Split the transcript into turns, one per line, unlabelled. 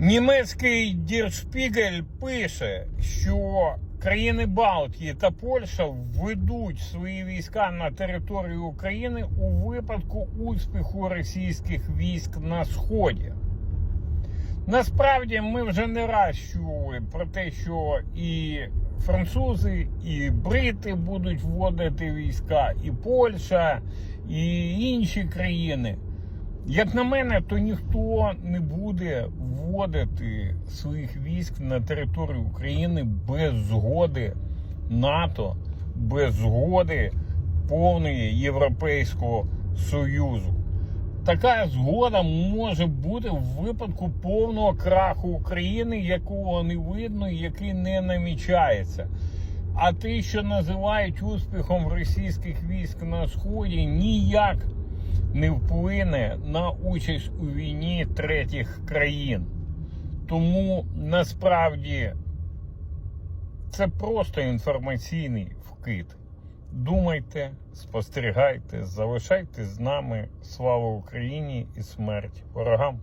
Німецький Діршпігель пише, що країни Балтії та Польща введуть свої війська на територію України у випадку успіху російських військ на сході. Насправді ми вже не раз чули про те, що і французи, і брити будуть вводити війська, і Польща, і інші країни. Як на мене, то ніхто не буде вводити своїх військ на територію України без згоди НАТО, без згоди повної Європейського Союзу. Така згода може бути в випадку повного краху України, якого не видно і який не намічається. А те, що називають успіхом російських військ на сході, ніяк не вплине на участь у війні третіх країн. Тому насправді це просто інформаційний вкид. Думайте, спостерігайте, залишайтесь з нами. Слава Україні і смерть ворогам!